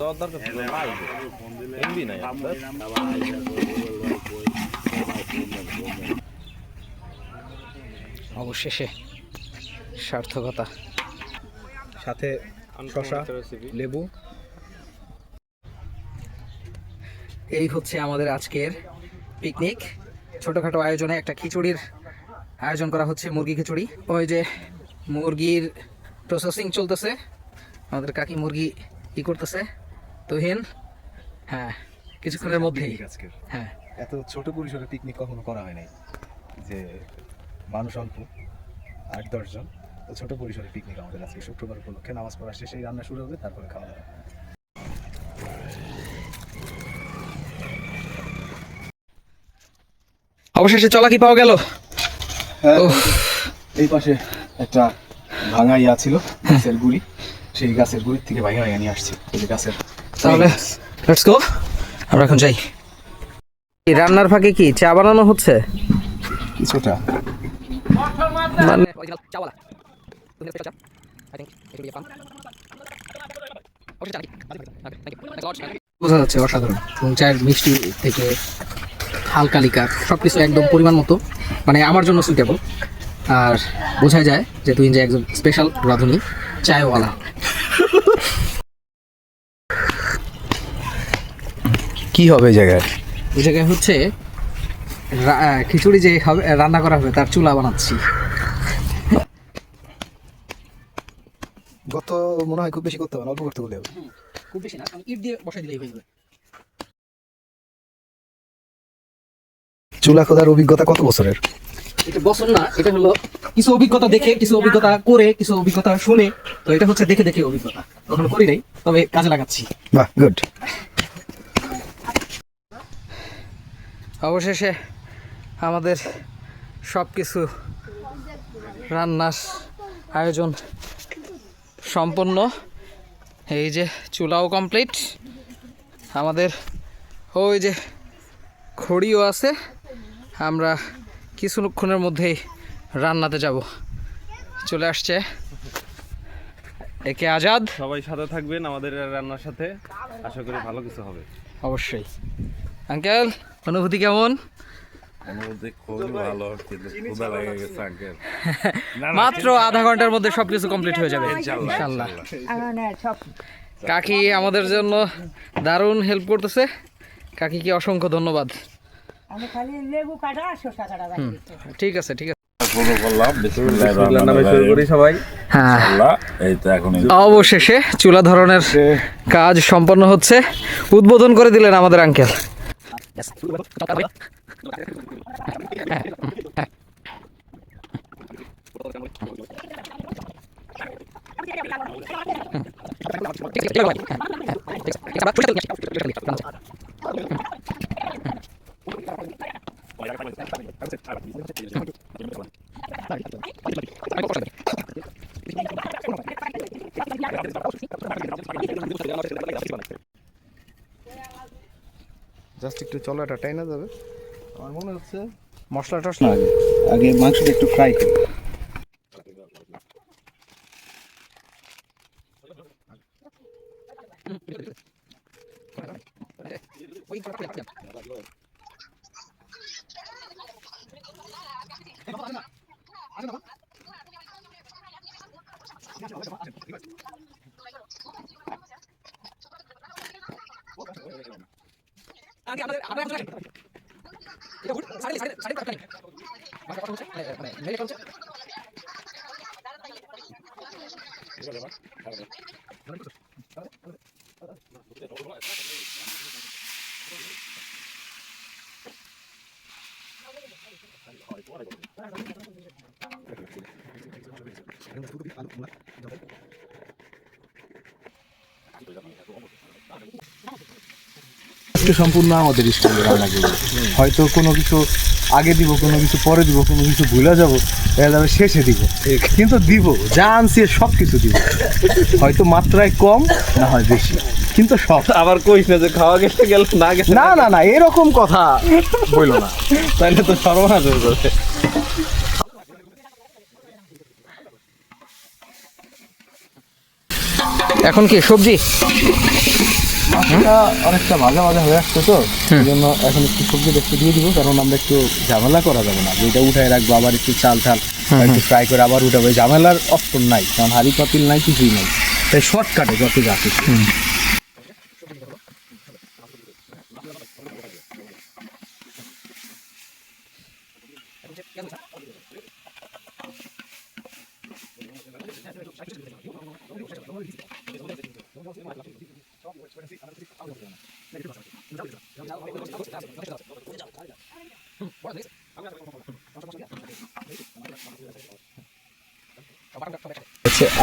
দরকার ছিল না এমবি নাই আপনার অবশেষে সার্থকতা। সাথে শশা লেবু। এই হচ্ছে আমাদের আজকের পিকনিক ছোটোখাটো আয়োজনে একটা খিচুড়ির আয়োজন করা হচ্ছে মুরগি খিচুড়ি। ওই যে মুরগির প্রসেসিং চলতেছে। আমাদের কাকি মুরগি ই করতেছে। তুহিন হ্যাঁ কিছুক্ষণের মধ্যেই। আজকের হ্যাঁ। এত ছোট পরিসরে পিকনিক কখনো করা হয় নাই। যে মানুষ অল্প আট দশজন তো ছোট পরিসরে পিকনিক আমাদের আজকে শুক্রবার উপলক্ষে। নামাজ পড়া শেষেই রান্না শুরু হবে তারপরে খাওয়া দাওয়া। অবশেষে চলা কি পাওয়া গেল? ওহ। এই পাশে একটা ভাঙা ইয়া ছিল গাছের গুড়ি। সেই গাছের গুড়ির থেকে ভাঙা ভাঙা নিয়ে আসছি এই গাছের তাহলে লেটস গো আমরা এখন যাই। এই রান্নার ফাঁকে কি চা বানানো হচ্ছে? কিছুটা। মানে বোঝা যাচ্ছে অসাধারণ। এবং চায়ের মিষ্টি থেকে হালকা লিকার সব কিছু একদম পরিমাণ মতো মানে আমার জন্য সুইটেবল আর বোঝা যায় যে তুই যে একজন স্পেশাল রাঁধুনি চায়ওয়ালা। কি হবে এই জায়গায়? ওই জায়গায় হচ্ছে আহ, খিচুড়ি যে হবে রান্না করা হবে তার চুলা বানাচ্ছি। গত মনে হয় খুব বেশি করতে হবে অল্প করতে বলে হবে খুব বেশি না ইট দিয়ে বসাই দিলেই হয়ে যাবে। চুলা খোদার অভিজ্ঞতা কত বছরের? এটা বছর না এটা হলো কিছু অভিজ্ঞতা দেখে কিছু অভিজ্ঞতা করে কিছু অভিজ্ঞতা শুনে তো এটা হচ্ছে দেখে দেখে অভিজ্ঞতা। কখনো করি নাই তবে কাজে লাগাচ্ছি। বাহ গুড অবশেষে আমাদের সব কিছু রান্নার আয়োজন সম্পন্ন। এই যে চুলাও কমপ্লিট আমাদের ওই যে খড়িও আছে। আমরা কিছুক্ষণের মধ্যেই রান্নাতে যাব। চলে আসছে একে আজাদ। সবাই সাথে থাকবেন আমাদের রান্নার সাথে। আশা করি ভালো কিছু হবে। অবশ্যই। আঙ্কেল অনুভূতি কেমন? আঙ্কেল। মাত্র আধা ঘণ্টার মধ্যে সবকিছু কমপ্লিট হয়ে যাবে। ইনশাল্লাহ কাকি আমাদের জন্য দারুণ হেল্প করতেছে। কাকিকে অসংখ্য ধন্যবাদ। আমি খালি লেবু কাটা আর শসা কাটা বাকি ঠিক আছে ঠিক আছে। শুরু করলাম। বিসমিল্লাহির নামে রহমানির শুরু করি রহিম। সবাই হ্যাঁ আল্লাহ এই তো এখন অবশেষে চুলা ধরনের কাজ সম্পন্ন হচ্ছে উদ্বোধন করে দিলেন আমাদের আঙ্কেল জাস্ট একটু চলাটা টাইনা যাবে। আমার মনে হচ্ছে মশলা টসলা আগে। আগে মাংসটা একটু ফ্রাই করি। আগে আমাদের আমরা এটা গুড সাড়ে সাড়ে সাড়ে হচ্ছে মানে মেলে একটু সম্পূর্ণ আমাদের স্টাইলে রান্না করব। হয়তো কোনো কিছু আগে দিব কোনো কিছু পরে দিব কোনো কিছু ভুলে যাব দেখা যাবে শেষে দিব। কিন্তু দিব যা আনছি সব কিছু দিব। হয়তো মাত্রায় কম না হয় বেশি। কিন্তু সব। আবার কইস না যে খাওয়া গেছে গেল না গেছে না না না এরকম কথা বইল না। তাইলে তো সর্বনাশ হয়ে যাবে। এখন কি সবজি? মাছটা অনেকটা ভাজা ভাজা হয়ে আসছে তো এই জন্য এখন একটু সবজি একটু দিয়ে দিব কারণ আমরা একটু ঝামেলা করা যাবে না। যেটা উঠায় রাখব আবার একটু চাল টাল একটু ফ্রাই করে আবার উঠাবো। ঝামেলার অপশন নাই কারণ হাড়ি পাতিল নাই কিছুই নাই। তাই শর্টকাটে যত যা কিছু।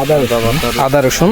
আদা রসুন। আদা রসুন।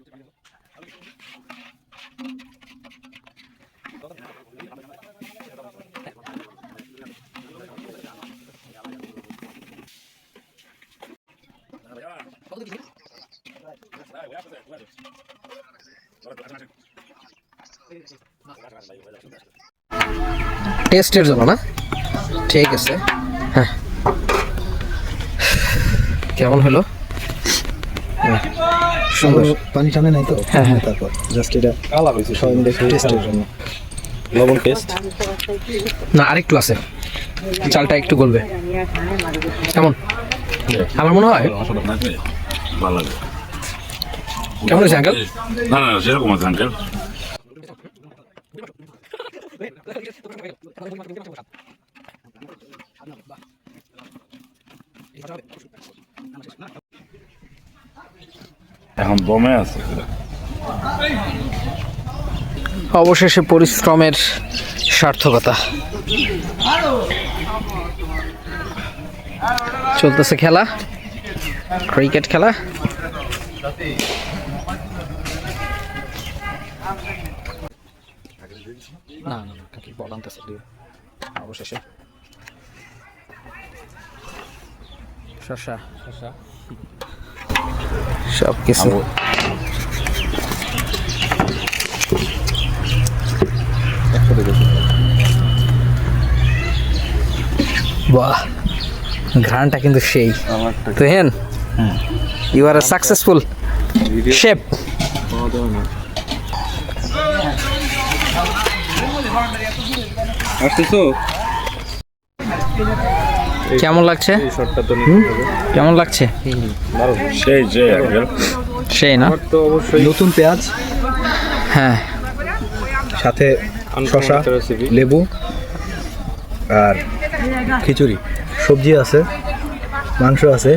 টেস্টের জন্য না? ঠিক আছে। হ্যাঁ। কেমন হলো? হ্যাঁ, সুন্দর। পানি টানে নাই তো? হ্যাঁ, হ্যাঁ। তারপর জাস্ট এটা কালা হয়েছে সবাই মিলে টেস্টের জন্য। লবণ টেস্ট না আরেকটু আছে। চালটা একটু গলবে। কেমন? আমার মনে হয় ভালো লাগে। কেমন হয়েছে আঙ্কেল না না সেরকম আছে আঙ্কেল এখন দমে আছে অবশেষে পরিশ্রমের সার্থকতা। চলতেছে খেলা? ক্রিকেট খেলা? না না না, কাকি। অবশেষে। শশা। শশা। সব কিছু। বাহ ঘ্রাণটা কিন্তু সেই। তো হেন? ইউ আর সাকসেসফুল শেপ কেমন লাগছে? এই শটটা তো কেমন লাগছে? সেই সেই সেই না? তো অবশ্যই নতুন পেঁয়াজ হ্যাঁ। সাথে শশা লেবু আর খিচুড়ি। সবজি আছে মাংস আছে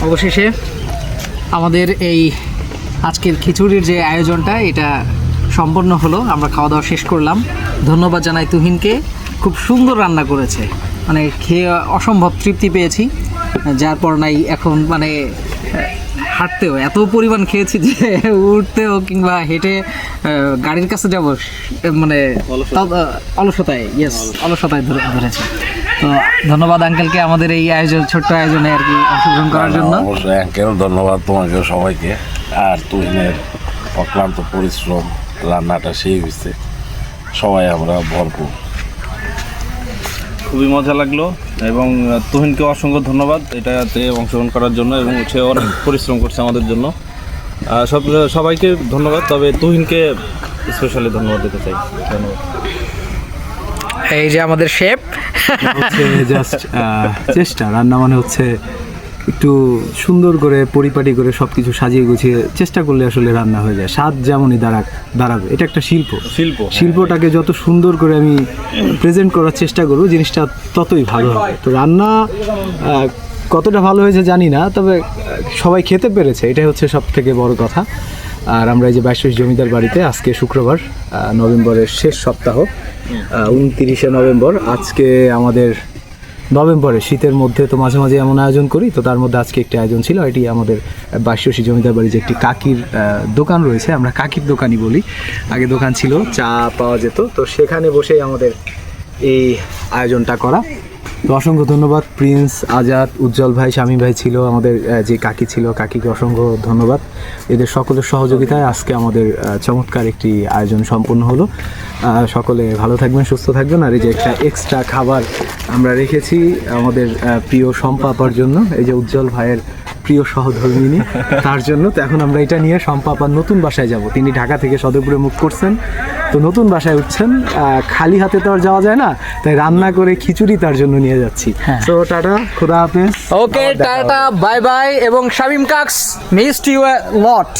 অবশেষে আমাদের এই আজকের খিচুড়ির যে আয়োজনটা, এটা সম্পন্ন হলো। আমরা খাওয়া দাওয়া শেষ করলাম। ধন্যবাদ জানাই তুহিনকে। খুব সুন্দর রান্না করেছে। মানে খেয়ে অসম্ভব তৃপ্তি পেয়েছি। যার পর নাই এখন মানে হাঁটতেও এত পরিমাণ খেয়েছি যে উঠতেও কিংবা হেঁটে গাড়ির কাছে যাব মানে অলসতায়। ইয়েস অলসতায় ধরে ধরেছে। তো ধন্যবাদ আঙ্কেলকে আমাদের এই আয়োজন ছোট্ট আয়োজনে আর কি অংশগ্রহণ করার জন্য। অবশ্যই আঙ্কেল ধন্যবাদ তোমাকে সবাইকে। আর তুহিনের অক্লান্ত পরিশ্রম রান্নাটা সেই হয়েছে। সবাই আমরা ভরপুর। খুবই মজা লাগল এবং তুহিনকে অসংখ্য ধন্যবাদ এটাতে অংশগ্রহণ করার জন্য এবং সে অনেক পরিশ্রম করছে আমাদের জন্য। সব সবাইকে ধন্যবাদ তবে তুহিনকে স্পেশালি ধন্যবাদ দিতে চাই। ধন্যবাদ। এই যে আমাদের শেফ। হচ্ছে জাস্ট চেষ্টা রান্না মানে হচ্ছে একটু সুন্দর করে পরিপাটি করে সব কিছু সাজিয়ে গুছিয়ে চেষ্টা করলে আসলে রান্না হয়ে যায়। স্বাদ যেমনই দাঁড়াক দাঁড়াবে। এটা একটা শিল্প। শিল্প শিল্পটাকে যত সুন্দর করে আমি প্রেজেন্ট করার চেষ্টা করব জিনিসটা ততই ভালো হবে। তো রান্না কতটা ভালো হয়েছে জানি না তবে সবাই খেতে পেরেছে। এটাই হচ্ছে সব থেকে বড় কথা। আর আমরা এই যে বাইশ জমিদার বাড়িতে আজকে শুক্রবার নভেম্বরের শেষ সপ্তাহ উনতিরিশে নভেম্বর। আজকে আমাদের নভেম্বরে শীতের মধ্যে তো মাঝে মাঝে এমন আয়োজন করি, তো তার মধ্যে আজকে একটি আয়োজন ছিল, এটি আমাদের বাসী জমিদার বাড়ি যে একটি কাকির দোকান রয়েছে, আমরা কাকির দোকানই বলি। আগে দোকান ছিল, চা পাওয়া যেত, তো সেখানে বসেই আমাদের এই আয়োজনটা করা। তো অসংখ্য ধন্যবাদ, প্রিন্স আজাদ, উজ্জ্বল ভাই স্বামী ভাই ছিল, আমাদের যে কাকি ছিল, কাকিকে অসংখ্য ধন্যবাদ। এদের সকলের সহযোগিতায় আজকে আমাদের চমৎকার একটি আয়োজন সম্পন্ন হলো। সকলে ভালো থাকবেন, সুস্থ থাকবেন। আর এই যে একটা এক্সট্রা খাবার আমরা রেখেছি আমাদের প্রিয় সম্পাপার জন্য, এই যে উজ্জ্বল ভাইয়ের প্রিয় সহধর্মিনী, তার জন্য। তো এখন আমরা এটা নিয়ে সম্পাপার নতুন বাসায় যাব। তিনি ঢাকা থেকে সদরপুরে মুখ করছেন। তো নতুন বাসায় উঠছেন আহ, খালি হাতে তো আর যাওয়া যায় না তাই রান্না করে খিচুড়ি তার জন্য নিয়ে যাচ্ছি। তো টাটা খোদা হাফেজ। ওকে টাটা বাই বাই এবং শামিম কাক্স মিসড ইউ লট